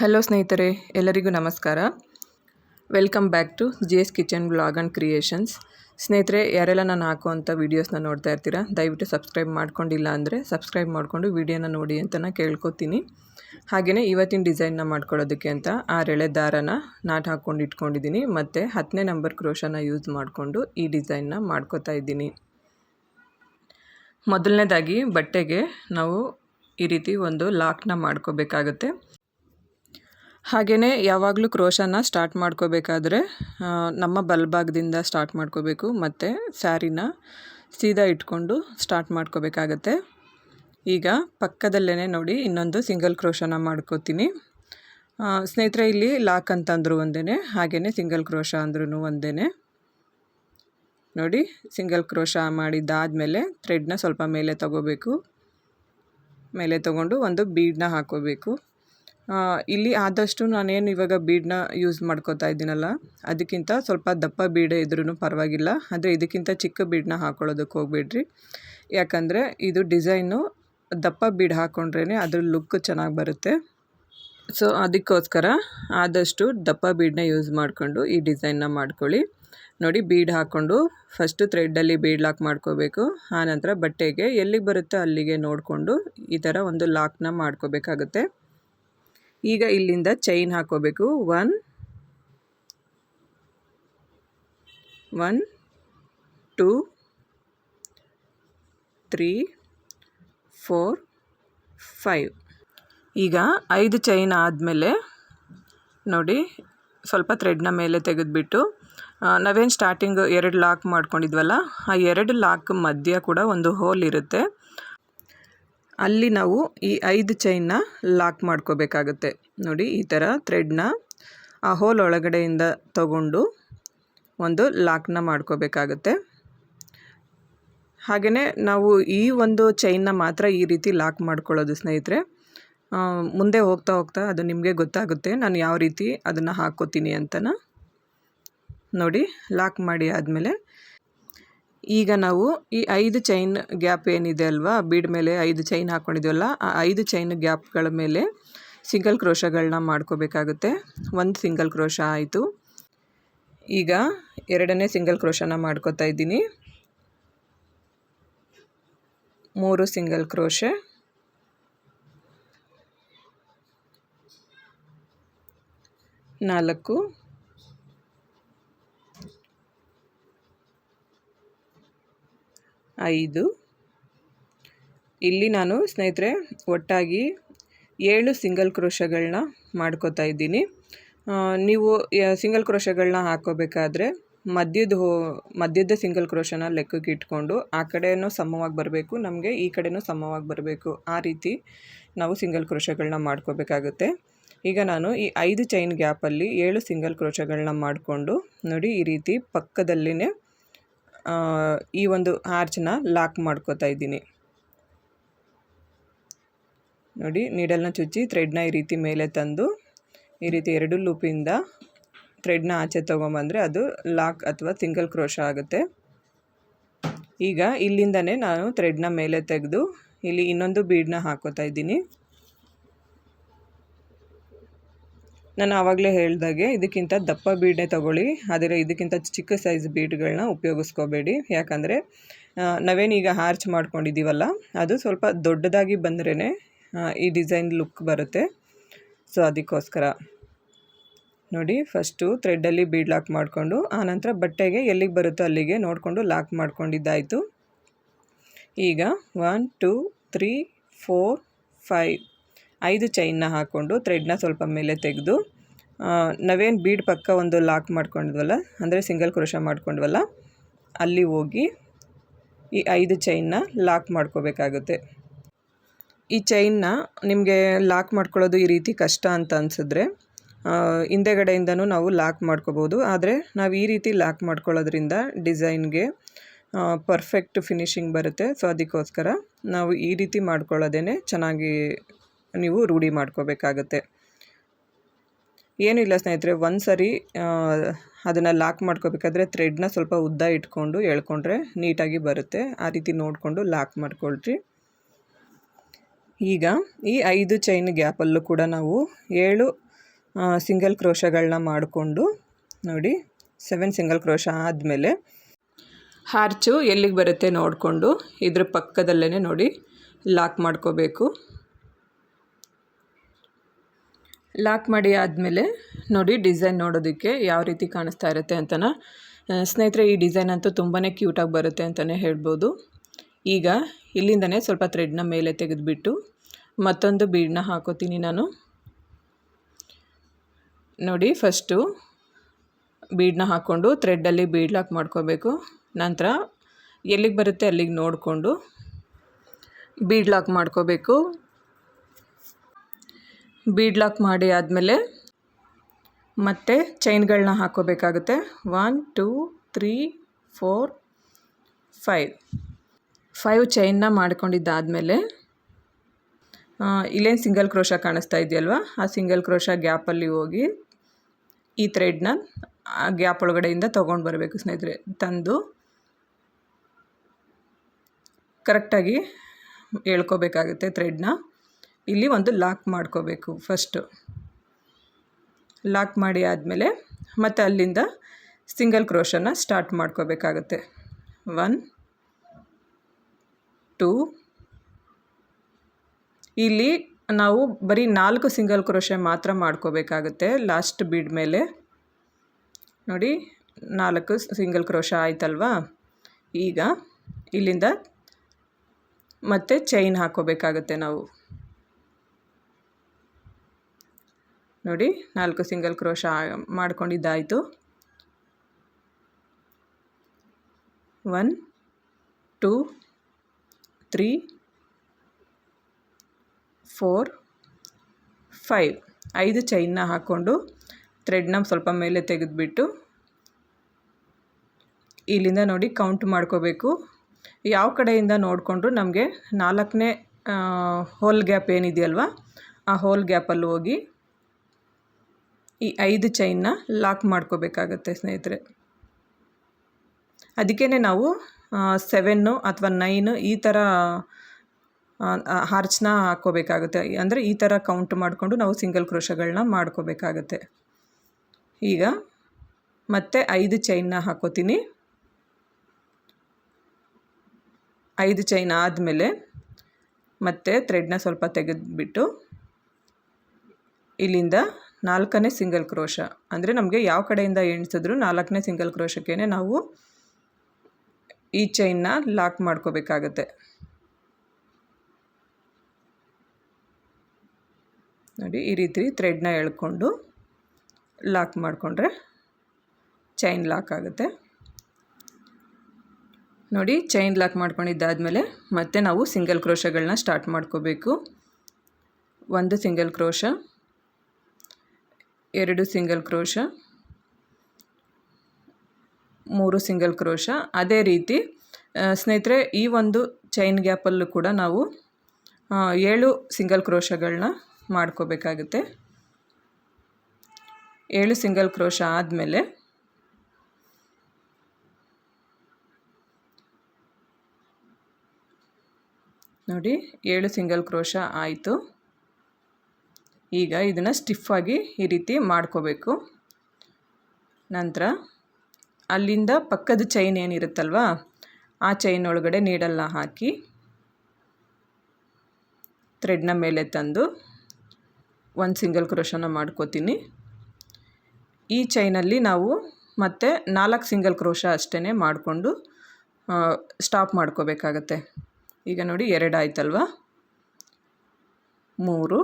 Hello ಸ್ನೇಹಿತರೆ, ಎಲ್ಲರಿಗೂ ನಮಸ್ಕಾರ. Welcome back to G S kitchen blog and creations ಸ್ನೇಹಿತರೆ, ಯಾರೆಲ್ಲ ನಾನು ಹಾಕುವಂಥ ವೀಡಿಯೋಸ್ನ ನೋಡ್ತಾ ಇರ್ತೀರಾ, ದಯವಿಟ್ಟು ಸಬ್ಸ್ಕ್ರೈಬ್ ಮಾಡ್ಕೊಂಡಿಲ್ಲ ಅಂದರೆ ಸಬ್ಸ್ಕ್ರೈಬ್ ಮಾಡಿಕೊಂಡು ವೀಡಿಯೋನ ನೋಡಿ ಅಂತ ನಾನು ಕೇಳ್ಕೊತೀನಿ. ಹಾಗೆಯೇ ಇವತ್ತಿನ ಡಿಸೈನ್ನ ಮಾಡ್ಕೊಳ್ಳೋದಕ್ಕೆ ಅಂತ ಆರೆಳೆ ದಾರನ ನಾಟ್ ಹಾಕ್ಕೊಂಡು ಇಟ್ಕೊಂಡಿದ್ದೀನಿ, ಮತ್ತು ಹತ್ತನೇ ನಂಬರ್ ಕ್ರೋಶನ ಯೂಸ್ ಮಾಡಿಕೊಂಡು ಈ ಡಿಸೈನ್ನ ಮಾಡ್ಕೋತಾ ಇದ್ದೀನಿ. ಮೊದಲನೇದಾಗಿ ಬಟ್ಟೆಗೆ ನಾವು ಈ ರೀತಿ ಒಂದು ಲಾಕ್ನ ಮಾಡ್ಕೋಬೇಕಾಗುತ್ತೆ. ಹಾಗೆಯೇ ಯಾವಾಗಲೂ ಕ್ರೋಶನ ಸ್ಟಾರ್ಟ್ ಮಾಡ್ಕೋಬೇಕಾದ್ರೆ ನಮ್ಮ ಬಲಭಾಗದಿಂದ ಸ್ಟಾರ್ಟ್ ಮಾಡ್ಕೋಬೇಕು, ಮತ್ತು ಸ್ಯಾರಿನ ಸೀದಾ ಇಟ್ಕೊಂಡು ಸ್ಟಾರ್ಟ್ ಮಾಡ್ಕೋಬೇಕಾಗತ್ತೆ. ಈಗ ಪಕ್ಕದಲ್ಲೇ ನೋಡಿ ಇನ್ನೊಂದು ಸಿಂಗಲ್ ಕ್ರೋಶನ ಮಾಡ್ಕೋತೀನಿ. ಸ್ನೇಹಿತರೆ, ಇಲ್ಲಿ ಲಾಕ್ ಅಂತಂದ್ರು ಒಂದೇ ಹಾಗೆಯೇ ಸಿಂಗಲ್ ಕ್ರೋಶ ಅಂದ್ರೂ ಒಂದೇ ನೋಡಿ ಸಿಂಗಲ್ ಕ್ರೋಶ ಮಾಡಿದ್ದಾದಮೇಲೆ ಥ್ರೆಡ್ನ ಸ್ವಲ್ಪ ಮೇಲೆ ತಗೋಬೇಕು. ಮೇಲೆ ತಗೊಂಡು ಒಂದು ಬೀಡನ್ನ ಹಾಕೋಬೇಕು. ಇಲ್ಲಿ ಆದಷ್ಟು ನಾನೇನು ಇವಾಗ ಬೀಡನ್ನ ಯೂಸ್ ಮಾಡ್ಕೋತಾ ಇದ್ದೀನಲ್ಲ, ಅದಕ್ಕಿಂತ ಸ್ವಲ್ಪ ದಪ್ಪ ಬೀಡೆ ಇದ್ರೂ ಪರವಾಗಿಲ್ಲ. ಆದರೆ ಇದಕ್ಕಿಂತ ಚಿಕ್ಕ ಬೀಡನ್ನ ಹಾಕ್ಕೊಳ್ಳೋದಕ್ಕೆ ಹೋಗ್ಬೇಡ್ರಿ. ಯಾಕಂದರೆ ಇದು ಡಿಸೈನು ದಪ್ಪ ಬೀಡ್ ಹಾಕ್ಕೊಂಡ್ರೇ ಅದ್ರ ಲುಕ್ ಚೆನ್ನಾಗಿ ಬರುತ್ತೆ. ಸೊ, ಅದಕ್ಕೋಸ್ಕರ ಆದಷ್ಟು ದಪ್ಪ ಬೀಡನ್ನ ಯೂಸ್ ಮಾಡಿಕೊಂಡು ಈ ಡಿಸೈನ್ನ ಮಾಡ್ಕೊಳ್ಳಿ. ನೋಡಿ, ಬೀಡ್ ಹಾಕ್ಕೊಂಡು ಫಸ್ಟು ಥ್ರೆಡ್ಡಲ್ಲಿ ಬೀಡ್ ಲಾಕ್ ಮಾಡ್ಕೋಬೇಕು. ಆನಂತರ ಬಟ್ಟೆಗೆ ಎಲ್ಲಿಗೆ ಬರುತ್ತೋ ಅಲ್ಲಿಗೆ ನೋಡಿಕೊಂಡು ಈ ಥರ ಒಂದು ಲಾಕ್ನ ಮಾಡ್ಕೋಬೇಕಾಗುತ್ತೆ. ಈಗ ಇಲ್ಲಿಂದ ಚೈನ್ ಹಾಕೋಬೇಕು. One one two three four five ಈಗ ಐದು ಚೈನ್ ಆದಮೇಲೆ ನೋಡಿ ಸ್ವಲ್ಪ ಥ್ರೆಡ್ನ ಮೇಲೆ ತೆಗೆದುಬಿಟ್ಟು ನಾವೇನು ಸ್ಟಾರ್ಟಿಂಗ್ ಎರಡು ಲಾಕ್ ಮಾಡ್ಕೊಂಡಿದ್ವಲ್ಲ, ಆ ಎರಡು ಲಾಕ್ ಮಧ್ಯ ಕೂಡ ಒಂದು ಹೋಲ್ ಇರುತ್ತೆ. ಅಲ್ಲಿ ನಾವು ಈ ಐದು ಚೈನ್ನ ಲಾಕ್ ಮಾಡ್ಕೋಬೇಕಾಗುತ್ತೆ. ನೋಡಿ, ಈ ಥರ ಥ್ರೆಡ್ನ ಆ ಹೋಲ್ ಒಳಗಡೆಯಿಂದ ತಗೊಂಡು ಒಂದು ಲಾಕ್ನ ಮಾಡ್ಕೋಬೇಕಾಗುತ್ತೆ. ಹಾಗೆಯೇ ನಾವು ಈ ಒಂದು ಚೈನ್ನ ಮಾತ್ರ ಈ ರೀತಿ ಲಾಕ್ ಮಾಡ್ಕೊಳ್ಳೋದು ಸ್ನೇಹಿತರೆ. ಮುಂದೆ ಹೋಗ್ತಾ ಹೋಗ್ತಾ ಅದು ನಿಮಗೆ ಗೊತ್ತಾಗುತ್ತೆ ನಾನು ಯಾವ ರೀತಿ ಅದನ್ನು ಹಾಕ್ಕೋತೀನಿ ಅಂತನ. ನೋಡಿ ಲಾಕ್ ಮಾಡಿ ಆದಮೇಲೆ ಈಗ ನಾವು ಈ ಐದು ಚೈನ್ ಗ್ಯಾಪ್ ಏನಿದೆ ಅಲ್ವಾ? ಬೀಡ್ ಮೇಲೆ ಐದು ಚೈನ್ ಹಾಕ್ಕೊಂಡಿದ್ದೀವಲ್ಲ ಆ ಐದು ಚೈನ್ ಗ್ಯಾಪ್ಗಳ ಮೇಲೆ ಸಿಂಗಲ್ ಕ್ರೋಶಗಳನ್ನ ಮಾಡ್ಕೋಬೇಕಾಗುತ್ತೆ. ಒಂದು ಸಿಂಗಲ್ ಕ್ರೋಶ ಆಯಿತು. ಈಗ ಎರಡನೇ ಸಿಂಗಲ್ ಕ್ರೋಶನ ಮಾಡ್ಕೋತಾ ಇದ್ದೀನಿ. ಮೂರು ಸಿಂಗಲ್ ಕ್ರೋಶೆ ನಾಲ್ಕು. ಐದು. ಇಲ್ಲಿ ನಾನು ಸ್ನೇಹಿತರೆ, ಒಟ್ಟಾಗಿ ಏಳು ಸಿಂಗಲ್ ಕ್ರೋಶಗಳನ್ನ ಮಾಡ್ಕೋತಾ ಇದ್ದೀನಿ. ನೀವು ಸಿಂಗಲ್ ಕ್ರೋಶಗಳನ್ನ ಹಾಕೋಬೇಕಾದ್ರೆ ಮಧ್ಯದ ಹೋ, ಮಧ್ಯದ ಸಿಂಗಲ್ ಕ್ರೋಶನ ಲೆಕ್ಕಕ್ಕೆ ಇಟ್ಕೊಂಡು ಆ ಕಡೆಯೂ ಸಮವಾಗಿ ಬರಬೇಕು, ನಮಗೆ ಈ ಕಡೆಯೂ ಸಮವಾಗಿ ಬರಬೇಕು. ಆ ರೀತಿ ನಾವು ಸಿಂಗಲ್ ಕ್ರೋಶಗಳನ್ನ ಮಾಡ್ಕೋಬೇಕಾಗುತ್ತೆ. ಈಗ ನಾನು ಈ ಐದು ಚೈನ್ ಗ್ಯಾಪಲ್ಲಿ ಏಳು ಸಿಂಗಲ್ ಕ್ರೋಶಗಳನ್ನ ಮಾಡಿಕೊಂಡು ನೋಡಿ ಈ ರೀತಿ ಪಕ್ಕದಲ್ಲಿನೇ ಈ ಒಂದು ಆರ್ಚನ್ನ ಲಾಕ್ ಮಾಡ್ಕೋತಾ ಇದ್ದೀನಿ. ನೋಡಿ, ನೀಡಲ್ನ ಚುಚ್ಚಿ ಥ್ರೆಡ್ನ ಈ ರೀತಿ ಮೇಲೆ ತಂದು, ಈ ರೀತಿ ಎರಡು ಲೂಪಿಂದ ಥ್ರೆಡ್ನ ಆಚೆ ತೊಗೊಂಬಂದರೆ ಅದು ಲಾಕ್ ಅಥವಾ ಸಿಂಗಲ್ ಕ್ರೋಶ ಆಗುತ್ತೆ. ಈಗ ಇಲ್ಲಿಂದನೇ ನಾನು ಥ್ರೆಡ್ನ ಮೇಲೆ ತೆಗೆದು, ಇಲ್ಲಿ ಇನ್ನೊಂದು ಬೀಡನ್ನ ಹಾಕೋತಾ ಇದ್ದೀನಿ. ನಾನು ಆವಾಗಲೇ ಹೇಳಿದಾಗೆ ಇದಕ್ಕಿಂತ ದಪ್ಪ ಬೀಡೇ ತೊಗೊಳ್ಳಿ. ಆದರೆ ಇದಕ್ಕಿಂತ ಚಿಕ್ಕ ಸೈಜ್ ಬೀಡ್ಗಳನ್ನ ಉಪಯೋಗಿಸ್ಕೋಬೇಡಿ. ಯಾಕಂದರೆ ನಾವೇನೀಗ ಹಾರ್ಚ್ ಮಾಡ್ಕೊಂಡಿದ್ದೀವಲ್ಲ ಅದು ಸ್ವಲ್ಪ ದೊಡ್ಡದಾಗಿ ಬಂದ್ರೇ ಈ ಡಿಸೈನ್ ಲುಕ್ ಬರುತ್ತೆ. ಸೊ ಅದಕ್ಕೋಸ್ಕರ. ನೋಡಿ ಫಸ್ಟು ಥ್ರೆಡ್ಡಲ್ಲಿ ಬೀಡ್ ಲಾಕ್ ಮಾಡಿಕೊಂಡು ಆನಂತರ ಬಟ್ಟೆಗೆ ಎಲ್ಲಿಗೆ ಬರುತ್ತೋ ಅಲ್ಲಿಗೆ ನೋಡಿಕೊಂಡು ಲಾಕ್ ಮಾಡ್ಕೊಂಡಿದ್ದಾಯಿತು. ಈಗ one two three four five ಐದು ಚೈನ್ನ ಹಾಕ್ಕೊಂಡು ಥ್ರೆಡ್ನ ಸ್ವಲ್ಪ ಮೇಲೆ ತೆಗೆದು ನಾವೇನು ಬೀಡ್ ಪಕ್ಕ ಒಂದು ಲಾಕ್ ಮಾಡ್ಕೊಂಡ್ವಲ್ಲ ಅಂದರೆ ಸಿಂಗಲ್ ಕ್ರೋಶ ಮಾಡ್ಕೊಂಡ್ವಲ್ಲ, ಅಲ್ಲಿ ಹೋಗಿ ಈ ಐದು ಚೈನ್ನ ಲಾಕ್ ಮಾಡ್ಕೋಬೇಕಾಗುತ್ತೆ. ಈ ಚೈನ್ನ ನಿಮಗೆ ಲಾಕ್ ಮಾಡ್ಕೊಳ್ಳೋದು ಈ ರೀತಿ ಕಷ್ಟ ಅಂತ ಅನಿಸಿದ್ರೆ ಹಿಂದೆಗಡೆಯಿಂದನೂ ನಾವು ಲಾಕ್ ಮಾಡ್ಕೋಬೋದು. ಆದರೆ ನಾವು ಈ ರೀತಿ ಲಾಕ್ ಮಾಡ್ಕೊಳ್ಳೋದ್ರಿಂದ ಡಿಸೈನ್ಗೆ ಪರ್ಫೆಕ್ಟ್ ಫಿನಿಶಿಂಗ್ ಬರುತ್ತೆ. ಸೊ, ಅದಕ್ಕೋಸ್ಕರ ನಾವು ಈ ರೀತಿ ಮಾಡ್ಕೊಳ್ಳೋದೇ ಚೆನ್ನಾಗಿ ನೀವು ರೂಢಿ ಮಾಡ್ಕೋಬೇಕಾಗತ್ತೆ. ಏನಿಲ್ಲ ಸ್ನೇಹಿತರೆ, ಒಂದು ಸರಿ ಅದನ್ನು ಲಾಕ್ ಮಾಡ್ಕೋಬೇಕಾದ್ರೆ ಥ್ರೆಡ್ನ ಸ್ವಲ್ಪ ಉದ್ದ ಇಟ್ಕೊಂಡು ಎಳ್ಕೊಂಡ್ರೆ ನೀಟಾಗಿ ಬರುತ್ತೆ. ಆ ರೀತಿ ನೋಡಿಕೊಂಡು ಲಾಕ್ ಮಾಡ್ಕೊಳ್ರಿ. ಈಗ ಈ ಐದು ಚೈನ್ ಗ್ಯಾಪಲ್ಲೂ ಕೂಡ ನಾವು ಏಳು ಸಿಂಗಲ್ ಕ್ರೋಶಗಳನ್ನ ಮಾಡಿಕೊಂಡು ನೋಡಿ ಸೆವೆನ್ ಸಿಂಗಲ್ ಕ್ರೋಶ ಆದಮೇಲೆ ಹಾರ್ಚು ಎಲ್ಲಿಗೆ ಬರುತ್ತೆ ನೋಡಿಕೊಂಡು ಇದ್ರ ಪಕ್ಕದಲ್ಲೇ ನೋಡಿ ಲಾಕ್ ಮಾಡ್ಕೋಬೇಕು. ಲಾಕ್ ಮಾಡಿ ಆದಮೇಲೆ ನೋಡಿ ಡಿಸೈನ್ ನೋಡೋದಕ್ಕೆ ಯಾವ ರೀತಿ ಕಾಣಿಸ್ತಾ ಇರುತ್ತೆ ಅಂತನ. ಸ್ನೇಹಿತರೆ, ಈ ಡಿಸೈನ್ ಅಂತೂ ತುಂಬಾ ಕ್ಯೂಟಾಗಿ ಬರುತ್ತೆ ಅಂತಲೇ ಹೇಳ್ಬೋದು. ಈಗ ಇಲ್ಲಿಂದನೇ ಸ್ವಲ್ಪ ಥ್ರೆಡ್ನ ಮೇಲೆ ತೆಗೆದುಬಿಟ್ಟು ಮತ್ತೊಂದು ಬೀಡನ್ನ ಹಾಕೋತೀನಿ ನಾನು. ನೋಡಿ ಫಸ್ಟು ಬೀಡನ್ನ ಹಾಕ್ಕೊಂಡು ಥ್ರೆಡ್ಡಲ್ಲಿ ಬೀಡ್ ಲಾಕ್ ಮಾಡ್ಕೋಬೇಕು. ನಂತರ ಎಲ್ಲಿಗೆ ಬರುತ್ತೆ ಅಲ್ಲಿಗೆ ನೋಡಿಕೊಂಡು ಬೀಡ್ ಲಾಕ್ ಮಾಡ್ಕೋಬೇಕು. ಬೀಡ್ ಲಾಕ್ ಮಾಡಿ ಆದಮೇಲೆ ಮತ್ತೆ ಚೈನ್ಗಳನ್ನ ಹಾಕೋಬೇಕಾಗುತ್ತೆ. One, two, three, four, five. Five ಚೈನ್ನ ಮಾಡ್ಕೊಂಡಿದ್ದಾದಮೇಲೆ ಇಲ್ಲೇನು ಸಿಂಗಲ್ ಕ್ರೋಶ ಕಾಣಿಸ್ತಾ ಇದೆಯಲ್ವ? ಆ ಸಿಂಗಲ್ ಕ್ರೋಶ ಗ್ಯಾಪಲ್ಲಿ ಹೋಗಿ ಈ ಥ್ರೆಡ್ನ ಆ ಗ್ಯಾಪ್ ಒಳಗಡೆಯಿಂದ ತೊಗೊಂಡು ಬರಬೇಕು ಸ್ನೇಹಿತರೆ. ತಂದು ಕರೆಕ್ಟಾಗಿ ಹೇಳ್ಕೋಬೇಕಾಗುತ್ತೆ ಥ್ರೆಡ್ನ. ಇಲ್ಲಿ ಒಂದು ಲಾಕ್ ಮಾಡ್ಕೋಬೇಕು ಫಸ್ಟು ಲಾಕ್ ಮಾಡಿ ಆದಮೇಲೆ ಮತ್ತು ಅಲ್ಲಿಂದ ಸಿಂಗಲ್ ಕ್ರೋಶನ ಸ್ಟಾರ್ಟ್ ಮಾಡ್ಕೋಬೇಕಾಗುತ್ತೆ. ಒನ್ ಟೂ ಇಲ್ಲಿ ನಾವು ಬರೀ ನಾಲ್ಕು ಸಿಂಗಲ್ ಕ್ರೋಶೆ ಮಾತ್ರ ಮಾಡ್ಕೋಬೇಕಾಗುತ್ತೆ ಲಾಸ್ಟ್ ಬೀಡ್ ಮೇಲೆ. ನೋಡಿ, ನಾಲ್ಕು ಸಿಂಗಲ್ ಕ್ರೋಶ ಆಯ್ತಲ್ವಾ? ಈಗ ಇಲ್ಲಿಂದ ಮತ್ತೆ ಚೈನ್ ಹಾಕೋಬೇಕಾಗುತ್ತೆ ನಾವು. ನೋಡಿ, ನಾಲ್ಕು single crochet ಮಾಡ್ಕೊಂಡಿದ್ದಾಯಿತು. One, two, three, four, five. ಐದು ಚೈನ್ನ ಹಾಕ್ಕೊಂಡು ಥ್ರೆಡ್ನ ಸ್ವಲ್ಪ ಮೇಲೆ ತೆಗೆದುಬಿಟ್ಟು ಇಲ್ಲಿಂದ ನೋಡಿ ಕೌಂಟ್ ಮಾಡ್ಕೋಬೇಕು. ಯಾವ ಕಡೆಯಿಂದ ನೋಡಿಕೊಂಡ್ರು ನಮಗೆ ನಾಲ್ಕನೇ ಹೋಲ್ ಗ್ಯಾಪ್ ಏನಿದೆಯಲ್ವ, ಆ ಹೋಲ್ ಗ್ಯಾಪಲ್ಲಿ ಹೋಗಿ ಈ ಐದು ಚೈನ್ನ ಲಾಕ್ ಮಾಡ್ಕೋಬೇಕಾಗತ್ತೆ ಸ್ನೇಹಿತರೆ. ಅದಕ್ಕೇ ನಾವು ಸೆವೆನ್ನು ಅಥವಾ ನೈನು ಈ ಥರ ಹಾರ್ಚ್ನ ಹಾಕ್ಕೋಬೇಕಾಗುತ್ತೆ. ಅಂದರೆ ಈ ಥರ ಕೌಂಟ್ ಮಾಡಿಕೊಂಡು ನಾವು ಸಿಂಗಲ್ ಕ್ರೋಶಗಳನ್ನ ಮಾಡ್ಕೋಬೇಕಾಗತ್ತೆ. ಈಗ ಮತ್ತೆ ಐದು ಚೈನ್ನ ಹಾಕೋತೀನಿ. ಐದು ಚೈನ್ ಆದಮೇಲೆ ಮತ್ತೆ ಥ್ರೆಡ್ನ ಸ್ವಲ್ಪ ತೆಗೆದುಬಿಟ್ಟು ಇಲ್ಲಿಂದ ನಾಲ್ಕನೇ ಸಿಂಗಲ್ ಕ್ರೋಶ. ಅಂದರೆ ನಮಗೆ ಯಾವ ಕಡೆಯಿಂದ ಎಣಿಸಿದ್ರು ನಾಲ್ಕನೇ ಸಿಂಗಲ್ ಕ್ರೋಶಕ್ಕೇ ನಾವು ಈ ಚೈನ್ನ ಲಾಕ್ ಮಾಡ್ಕೋಬೇಕಾಗತ್ತೆ. ನೋಡಿ, ಈ ರೀತಿ ಥ್ರೆಡ್ನ ಎಳ್ಕೊಂಡು ಲಾಕ್ ಮಾಡಿಕೊಂಡ್ರೆ ಚೈನ್ ಲಾಕ್ ಆಗುತ್ತೆ. ನೋಡಿ ಚೈನ್ ಲಾಕ್ ಮಾಡ್ಕೊಂಡಿದ್ದಾದಮೇಲೆ ಮತ್ತೆ ನಾವು ಸಿಂಗಲ್ ಕ್ರೋಶಗಳನ್ನ ಸ್ಟಾರ್ಟ್ ಮಾಡ್ಕೋಬೇಕು. ಒಂದು ಸಿಂಗಲ್ ಕ್ರೋಶ ಎರಡು ಸಿಂಗಲ್ ಕ್ರೋಶ, ಮೂರು ಸಿಂಗಲ್ ಕ್ರೋಶ. ಅದೇ ರೀತಿ ಸ್ನೇಹಿತರೆ, ಈ ಒಂದು ಚೈನ್ ಗ್ಯಾಪಲ್ಲೂ ಕೂಡ ನಾವು ಏಳು ಸಿಂಗಲ್ ಕ್ರೋಶಗಳನ್ನ ಮಾಡ್ಕೋಬೇಕಾಗುತ್ತೆ. ಏಳು ಸಿಂಗಲ್ ಕ್ರೋಶ ಆದಮೇಲೆ, ನೋಡಿ, ಏಳು ಸಿಂಗಲ್ ಕ್ರೋಶ ಆಯಿತು. ಈಗ ಇದನ್ನು ಸ್ಟಿಫಾಗಿ ಈ ರೀತಿ ಮಾಡ್ಕೋಬೇಕು. ನಂತರ ಅಲ್ಲಿಂದ ಪಕ್ಕದ ಚೈನ್ ಏನಿರುತ್ತಲ್ವ, ಆ ಚೈನ್ ಒಳಗಡೆ ನೀಡಲ್ನ ಹಾಕಿ ಥ್ರೆಡ್ನ ಮೇಲೆ ತಂದು ಒಂದು ಸಿಂಗಲ್ ಕ್ರೋಶನ ಮಾಡ್ಕೋತೀನಿ. ಈ ಚೈನಲ್ಲಿ ನಾವು ಮತ್ತೆ ನಾಲ್ಕು ಸಿಂಗಲ್ ಕ್ರೋಶ ಅಷ್ಟೇ ಮಾಡಿಕೊಂಡು ಸ್ಟಾಪ್ ಮಾಡ್ಕೋಬೇಕಾಗತ್ತೆ. ಈಗ ನೋಡಿ ಎರಡು ಆಯ್ತಲ್ವಾ? ಮೂರು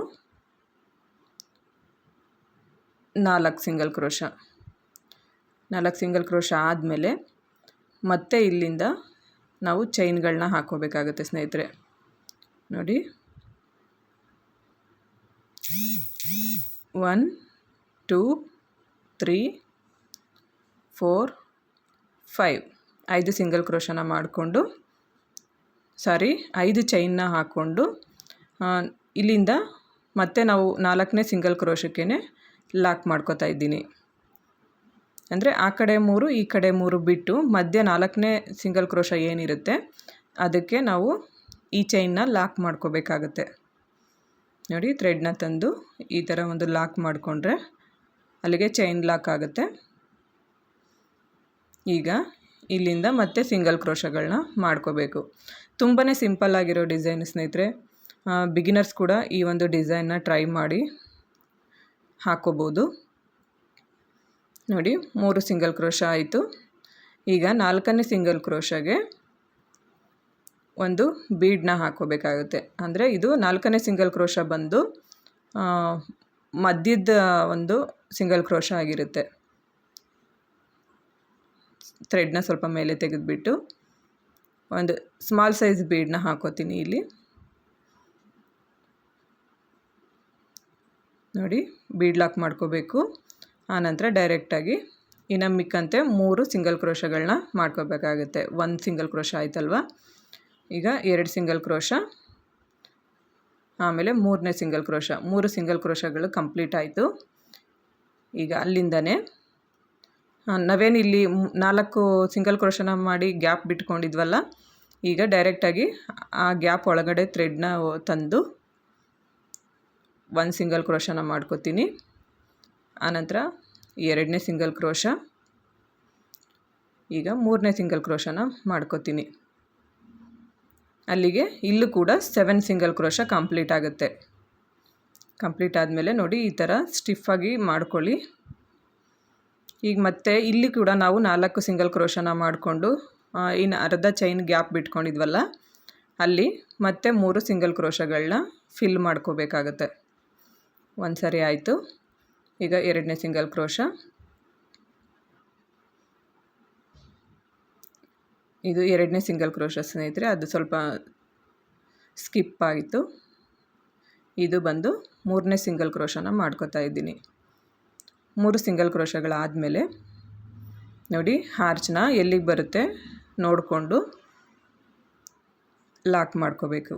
ನಾಲ್ಕು ಸಿಂಗಲ್ ಕ್ರೋಶ. ನಾಲ್ಕು ಸಿಂಗಲ್ ಕ್ರೋಶ ಆದಮೇಲೆ ಮತ್ತೆ ಇಲ್ಲಿಂದ ನಾವು ಚೈನ್ಗಳನ್ನ ಹಾಕೋಬೇಕಾಗುತ್ತೆ ಸ್ನೇಹಿತರೆ. ನೋಡಿ. One, two, three, four, five. ಐದು ಸಿಂಗಲ್ ಕ್ರೋಶನ ಮಾಡಿಕೊಂಡು, ಸಾರಿ, ಐದು ಚೈನ್ನ ಹಾಕ್ಕೊಂಡು ಇಲ್ಲಿಂದ ಮತ್ತೆ ನಾವು ನಾಲ್ಕನೇ ಸಿಂಗಲ್ ಕ್ರೋಶಕ್ಕೇ ಲಾಕ್ ಮಾಡ್ಕೋತಾ ಇದ್ದೀನಿ. ಅಂದರೆ ಆ ಕಡೆ ಮೂರು, ಈ ಕಡೆ ಮೂರು ಬಿಟ್ಟು ಮಧ್ಯ ನಾಲ್ಕನೇ ಸಿಂಗಲ್ ಕ್ರೋಶ ಏನಿರುತ್ತೆ, ಅದಕ್ಕೆ ನಾವು ಈ ಚೈನ್ನ ಲಾಕ್ ಮಾಡ್ಕೋಬೇಕಾಗತ್ತೆ. ನೋಡಿ, ಥ್ರೆಡ್ನ ತಂದು ಈ ಥರ ಒಂದು ಲಾಕ್ ಮಾಡಿಕೊಂಡ್ರೆ ಅಲ್ಲಿಗೆ ಚೈನ್ ಲಾಕ್ ಆಗುತ್ತೆ. ಈಗ ಇಲ್ಲಿಂದ ಮತ್ತೆ ಸಿಂಗಲ್ ಕ್ರೋಶಗಳನ್ನ ಮಾಡ್ಕೋಬೇಕು. ತುಂಬಾ ಸಿಂಪಲ್ ಆಗಿರೋ ಡಿಸೈನ್ ಸ್ನೇಹಿತರೆ. ಬಿಗಿನರ್ಸ್ ಕೂಡ ಈ ಒಂದು ಡಿಸೈನ್ನ ಟ್ರೈ ಮಾಡಿ ಹಾಕೋಬೋದು. ನೋಡಿ, ಮೂರು ಸಿಂಗಲ್ ಕ್ರೋಶ ಆಯಿತು. ಈಗ ನಾಲ್ಕನೇ ಸಿಂಗಲ್ ಕ್ರೋಶಗೆ ಒಂದು ಬೀಡನ್ನ ಹಾಕೋಬೇಕಾಗುತ್ತೆ. ಅಂದರೆ ಇದು ನಾಲ್ಕನೇ ಸಿಂಗಲ್ ಕ್ರೋಶ ಬಂದು ಮಧ್ಯದ ಒಂದು ಸಿಂಗಲ್ ಕ್ರೋಶ ಆಗಿರುತ್ತೆ. ಥ್ರೆಡ್ನ ಸ್ವಲ್ಪ ಮೇಲೆ ತೆಗೆದುಬಿಟ್ಟು ಒಂದು ಸ್ಮಾಲ್ ಸೈಜ್ ಬೀಡನ್ನ ಹಾಕೋತೀನಿ ಇಲ್ಲಿ. ನೋಡಿ ಬೀಡ್ ಲಾಕ್ ಮಾಡ್ಕೋಬೇಕು. ಆನಂತರ ಡೈರೆಕ್ಟಾಗಿ ಇನ್ನು ಮಿಕ್ಕಂತೆ ಮೂರು ಸಿಂಗಲ್ ಕ್ರೋಶಗಳನ್ನ ಮಾಡ್ಕೋಬೇಕಾಗುತ್ತೆ. ಒಂದು ಸಿಂಗಲ್ ಕ್ರೋಶ ಆಯ್ತಲ್ವ? ಈಗ ಎರಡು ಸಿಂಗಲ್ ಕ್ರೋಶ, ಆಮೇಲೆ ಮೂರನೇ ಸಿಂಗಲ್ ಕ್ರೋಶ. ಮೂರು ಸಿಂಗಲ್ ಕ್ರೋಶಗಳು ಕಂಪ್ಲೀಟ್ ಆಯಿತು. ಈಗ ಅಲ್ಲಿಂದನೇ ನಾವೇನು ಇಲ್ಲಿ ನಾಲ್ಕು ಸಿಂಗಲ್ ಕ್ರೋಶನ ಮಾಡಿ ಗ್ಯಾಪ್ ಬಿಟ್ಕೊಂಡಿದ್ವಲ್ಲ, ಈಗ ಡೈರೆಕ್ಟಾಗಿ ಆ ಗ್ಯಾಪ್ ಒಳಗಡೆ ಥ್ರೆಡ್ನ ತಂದು ಒಂದು ಸಿಂಗಲ್ ಕ್ರೋಶನ ಮಾಡ್ಕೋತೀನಿ. ಆನಂತರ ಎರಡನೇ ಸಿಂಗಲ್ ಕ್ರೋಶ. ಈಗ ಮೂರನೇ ಸಿಂಗಲ್ ಕ್ರೋಶನ ಮಾಡ್ಕೋತೀನಿ. ಅಲ್ಲಿಗೆ ಇಲ್ಲೂ ಕೂಡ ಸೆವೆನ್ ಸಿಂಗಲ್ ಕ್ರೋಶ ಕಂಪ್ಲೀಟ್ ಆಗುತ್ತೆ. ಕಂಪ್ಲೀಟ್ ಆದಮೇಲೆ ನೋಡಿ ಈ ಥರ ಸ್ಟಿಫಾಗಿ ಮಾಡ್ಕೊಳ್ಳಿ. ಈಗ ಮತ್ತೆ ಇಲ್ಲಿ ಕೂಡ ನಾವು ನಾಲ್ಕು ಸಿಂಗಲ್ ಕ್ರೋಶನ ಮಾಡಿಕೊಂಡು ಇನ್ನು ಅರ್ಧ ಚೈನ್ ಗ್ಯಾಪ್ ಬಿಟ್ಕೊಂಡಿದ್ವಲ್ಲ, ಅಲ್ಲಿ ಮತ್ತೆ ಮೂರು ಸಿಂಗಲ್ ಕ್ರೋಶಗಳನ್ನ ಫಿಲ್ ಮಾಡ್ಕೋಬೇಕಾಗತ್ತೆ. ಒಂದು ಸರಿ ಆಯಿತು. ಈಗ ಎರಡನೇ ಸಿಂಗಲ್ ಕ್ರೋಶ. ಇದು ಎರಡನೇ ಸಿಂಗಲ್ ಕ್ರೋಶ ಸ್ನೇಹಿತರೆ, ಅದು ಸ್ವಲ್ಪ ಸ್ಕಿಪ್ ಆಯಿತು ಇದು ಬಂದು ಮೂರನೇ ಸಿಂಗಲ್ ಕ್ರೋಶನ ಮಾಡ್ಕೋತಾ ಇದ್ದೀನಿ. ಮೂರು ಸಿಂಗಲ್ ಕ್ರೋಶಗಳಾದಮೇಲೆ ನೋಡಿ, ಹಾರ್ಚ್ನ ಎಲ್ಲಿಗೆ ಬರುತ್ತೆ ನೋಡಿಕೊಂಡು ಲಾಕ್ ಮಾಡ್ಕೋಬೇಕು.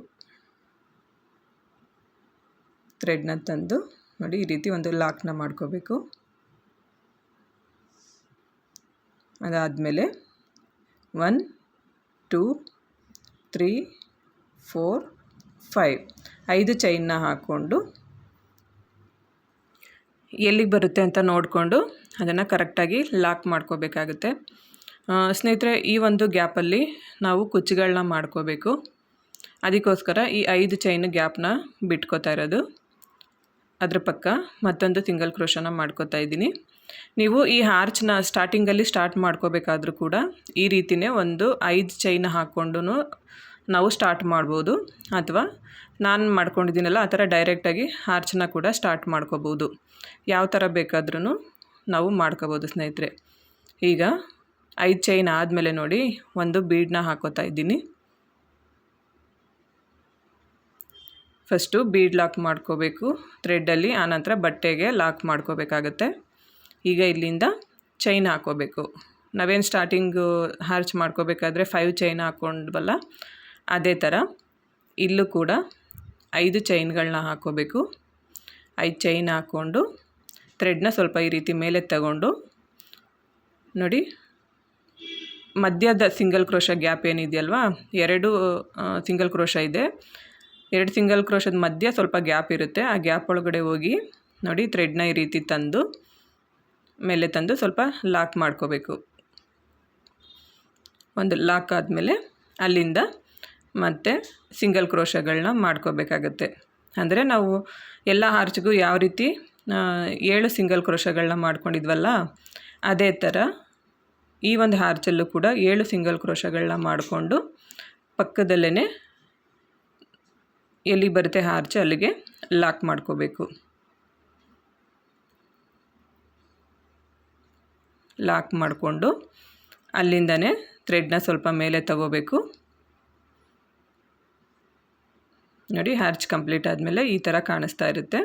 ಥ್ರೆಡ್ನ ತಂದು ನೋಡಿ ಈ ರೀತಿ ಒಂದು ಲಾಕ್ನ ಮಾಡ್ಕೋಬೇಕು. ಅದಾದಮೇಲೆ one two three four five ಐದು ಚೈನ್ನ ಹಾಕ್ಕೊಂಡು ಎಲ್ಲಿಗೆ ಬರುತ್ತೆ ಅಂತ ನೋಡಿಕೊಂಡು ಅದನ್ನು ಕರೆಕ್ಟಾಗಿ ಲಾಕ್ ಮಾಡ್ಕೋಬೇಕಾಗುತ್ತೆ. ಸ್ನೇಹಿತರೆ, ಈ ಒಂದು ಗ್ಯಾಪಲ್ಲಿ ನಾವು ಕುಚ್ಚುಗಳನ್ನ ಮಾಡ್ಕೋಬೇಕು. ಅದಕ್ಕೋಸ್ಕರ ಈ ಐದು ಚೈನ್ ಗ್ಯಾಪ್ನ ಬಿಟ್ಕೋತಾ ಇರೋದು. ಅದ್ರ ಪಕ್ಕ ಮತ್ತೊಂದು ಸಿಂಗಲ್ ಕ್ರೋಶನ ಮಾಡ್ಕೋತಾ ಇದ್ದೀನಿ. ನೀವು ಈ ಹಾರ್ಚ್ನ ಸ್ಟಾರ್ಟಿಂಗಲ್ಲಿ ಸ್ಟಾರ್ಟ್ ಮಾಡ್ಕೋಬೇಕಾದ್ರೂ ಕೂಡ ಈ ರೀತಿಯೇ ಒಂದು ಐದು ಚೈನ್ ಹಾಕ್ಕೊಂಡು ನಾವು ಸ್ಟಾರ್ಟ್ ಮಾಡ್ಬೋದು. ಅಥವಾ ನಾನು ಮಾಡ್ಕೊಂಡಿದ್ದೀನಲ್ಲ ಆ ಥರ ಡೈರೆಕ್ಟಾಗಿ ಹಾರ್ಚ್ನ ಕೂಡ ಸ್ಟಾರ್ಟ್ ಮಾಡ್ಕೋಬೋದು. ಯಾವ ಥರ ಬೇಕಾದ್ರೂ ನಾವು ಮಾಡ್ಕೋಬೋದು ಸ್ನೇಹಿತರೆ. ಈಗ ಐದು ಚೈನ್ ಆದಮೇಲೆ ನೋಡಿ ಒಂದು ಬೀಡನ್ನ ಹಾಕೋತಾ ಇದ್ದೀನಿ. ಫಸ್ಟು ಬೀಡ್ ಲಾಕ್ ಮಾಡ್ಕೋಬೇಕು. ಥ್ರೆಡ್ಡಲ್ಲಿ ಆನಂತರ ಬಟ್ಟೆಗೆ ಲಾಕ್ ಮಾಡ್ಕೋಬೇಕಾಗತ್ತೆ. ಈಗ ಇಲ್ಲಿಂದ ಚೈನ್ ಹಾಕೋಬೇಕು. ನಾವೇನು ಸ್ಟಾರ್ಟಿಂಗು ಹಾರ್ಚ್ ಮಾಡ್ಕೋಬೇಕಾದ್ರೆ ಫೈವ್ ಚೈನ್ ಹಾಕ್ಕೊಂಡ್ವಲ್ಲ ಅದೇ ಥರ ಇಲ್ಲೂ ಕೂಡ ಐದು ಚೈನ್ಗಳನ್ನ ಹಾಕ್ಕೋಬೇಕು ಐದು ಚೈನ್ ಹಾಕ್ಕೊಂಡು ಥ್ರೆಡ್ನ ಸ್ವಲ್ಪ ಈ ರೀತಿ ಮೇಲೆ ತಗೊಂಡು, ನೋಡಿ, ಮಧ್ಯದ ಸಿಂಗಲ್ ಕ್ರೋಶ ಗ್ಯಾಪ್ ಏನಿದೆಯಲ್ವಾ, ಎರಡು ಸಿಂಗಲ್ ಕ್ರೋಶ ಇದೆ. ಎರಡು ಸಿಂಗಲ್ ಕ್ರೋಶದ ಮಧ್ಯ ಸ್ವಲ್ಪ ಗ್ಯಾಪ್ ಇರುತ್ತೆ. ಆ ಗ್ಯಾಪ್ ಒಳಗಡೆ ಹೋಗಿ ನೋಡಿ ಥ್ರೆಡ್ನ ಈ ರೀತಿ ತಂದು, ಮೇಲೆ ತಂದು ಸ್ವಲ್ಪ ಲಾಕ್ ಮಾಡ್ಕೋಬೇಕು. ಒಂದು ಲಾಕ್ ಆದಮೇಲೆ ಅಲ್ಲಿಂದ ಮತ್ತೆ ಸಿಂಗಲ್ ಕ್ರೋಶಗಳನ್ನ ಮಾಡ್ಕೋಬೇಕಾಗತ್ತೆ. ಅಂದರೆ ನಾವು ಎಲ್ಲ ಹಾರ್ಚ್ಗೂ ಯಾವ ರೀತಿ ಏಳು ಸಿಂಗಲ್ ಕ್ರೋಶಗಳನ್ನ ಮಾಡ್ಕೊಂಡಿದ್ವಲ್ಲ, ಅದೇ ಥರ ಈ ಒಂದು ಹಾರ್ಚಲ್ಲೂ ಕೂಡ ಏಳು ಸಿಂಗಲ್ ಕ್ರೋಶಗಳನ್ನ ಮಾಡಿಕೊಂಡು ಪಕ್ಕದಲ್ಲೇ ಎಲ್ಲಿ ಬರುತ್ತೆ ಹಾರ್ಚ್ ಅಲ್ಲಿಗೆ ಲಾಕ್ ಮಾಡ್ಕೋಬೇಕು. ಲಾಕ್ ಮಾಡಿಕೊಂಡು ಅಲ್ಲಿಂದನೇ ಥ್ರೆಡ್ನ ಸ್ವಲ್ಪ ಮೇಲೆ ತಗೋಬೇಕು. ನೋಡಿ ಹಾರ್ಚ್ ಕಂಪ್ಲೀಟ್ ಆದಮೇಲೆ ಈ ಥರ ಕಾಣಿಸ್ತಾ ಇರುತ್ತೆ.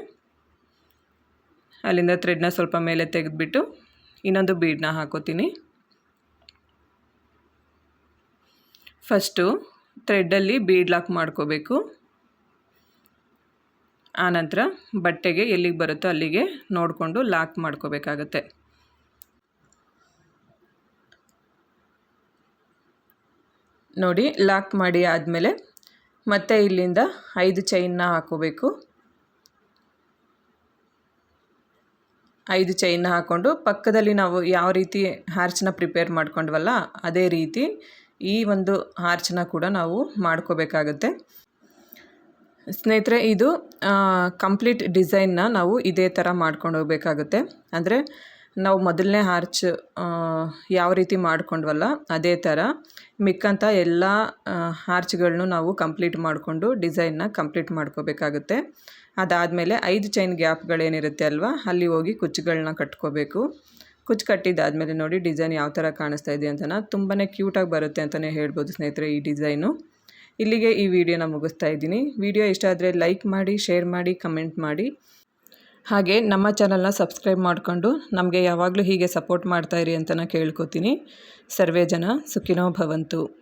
ಅಲ್ಲಿಂದ ಥ್ರೆಡ್ನ ಸ್ವಲ್ಪ ಮೇಲೆ ತೆಗೆದುಬಿಟ್ಟು ಇನ್ನೊಂದು ಬೀಡನ್ನ ಹಾಕೋತೀನಿ. ಫಸ್ಟು ಥ್ರೆಡ್ಡಲ್ಲಿ ಬೀಡ್ ಲಾಕ್ ಮಾಡ್ಕೋಬೇಕು. ಆನಂತರ ಬಟ್ಟೆಗೆ ಎಲ್ಲಿಗೆ ಬರುತ್ತೋ ಅಲ್ಲಿಗೆ ನೋಡಿಕೊಂಡು ಲಾಕ್ ಮಾಡ್ಕೋಬೇಕಾಗತ್ತೆ. ನೋಡಿ, ಲಾಕ್ ಮಾಡಿ ಆದಮೇಲೆ ಮತ್ತೆ ಇಲ್ಲಿಂದ ಐದು ಚೈನ್ನ ಹಾಕೋಬೇಕು. ಐದು ಚೈನ್ನ ಹಾಕ್ಕೊಂಡು ಪಕ್ಕದಲ್ಲಿ ನಾವು ಯಾವ ರೀತಿ ಹಾರ್ಚನ್ನ ಪ್ರಿಪೇರ್ ಮಾಡ್ಕೊಂಡ್ವಲ್ಲ, ಅದೇ ರೀತಿ ಈ ಒಂದು ಹಾರ್ಚನ್ನ ಕೂಡ ನಾವು ಮಾಡ್ಕೋಬೇಕಾಗುತ್ತೆ. ಸ್ನೇಹಿತರೆ, ಇದು ಕಂಪ್ಲೀಟ್ ಡಿಸೈನ್ನ ನಾವು ಇದೇ ಥರ ಮಾಡ್ಕೊಂಡು ಹೋಗಬೇಕಾಗುತ್ತೆ. ಅಂದರೆ, ನಾವು ಮೊದಲನೇ ಹಾರ್ಚ್ ಯಾವ ರೀತಿ ಮಾಡ್ಕೊಂಡ್ವಲ್ಲ, ಅದೇ ಥರ ಮಿಕ್ಕಂಥ ಎಲ್ಲ ಹಾರ್ಚ್ಗಳನ್ನು ನಾವು ಕಂಪ್ಲೀಟ್ ಮಾಡಿಕೊಂಡು ಡಿಸೈನ್ನ ಕಂಪ್ಲೀಟ್ ಮಾಡ್ಕೋಬೇಕಾಗುತ್ತೆ. ಅದಾದಮೇಲೆ ಐದು ಚೈನ್ ಗ್ಯಾಪ್ಗಳೇನಿರುತ್ತೆ ಅಲ್ವಾ, ಅಲ್ಲಿ ಹೋಗಿ ಕುಚ್ಚುಗಳನ್ನ ಕಟ್ಕೋಬೇಕು. ಕುಚ್ಚು ಕಟ್ಟಿದ್ದಾದಮೇಲೆ ನೋಡಿ ಡಿಸೈನ್ ಯಾವ ಥರ ಕಾಣಿಸ್ತಾ ಇದೆ ಅಂತನ ತುಂಬಾ ಕ್ಯೂಟಾಗಿ ಬರುತ್ತೆ ಅಂತಲೇ ಹೇಳ್ಬೋದು ಸ್ನೇಹಿತರೆ ಈ ಡಿಸೈನು ಇಲ್ಲಿಗೆ ಈ ವಿಡಿಯೋನ ಮುಗಿಸ್ತಾ ಇದ್ದೀನಿ. ವಿಡಿಯೋ ಇಷ್ಟ ಆದರೆ ಲೈಕ್ ಮಾಡಿ, ಶೇರ್ ಮಾಡಿ, ಕಮೆಂಟ್ ಮಾಡಿ. ಹಾಗೆ ನಮ್ಮ ಚಾನಲ್ನ ಸಬ್ಸ್ಕ್ರೈಬ್ ಮಾಡಿಕೊಂಡು ನಮಗೆ ಯಾವಾಗಲೂ ಹೀಗೆ ಸಪೋರ್ಟ್ ಮಾಡ್ತಾಯಿರಿ ಅಂತ ಕೇಳ್ಕೊತೀನಿ. ಸರ್ವೇ ಜನ ಸುಖಿನೋ ಭವಂತು.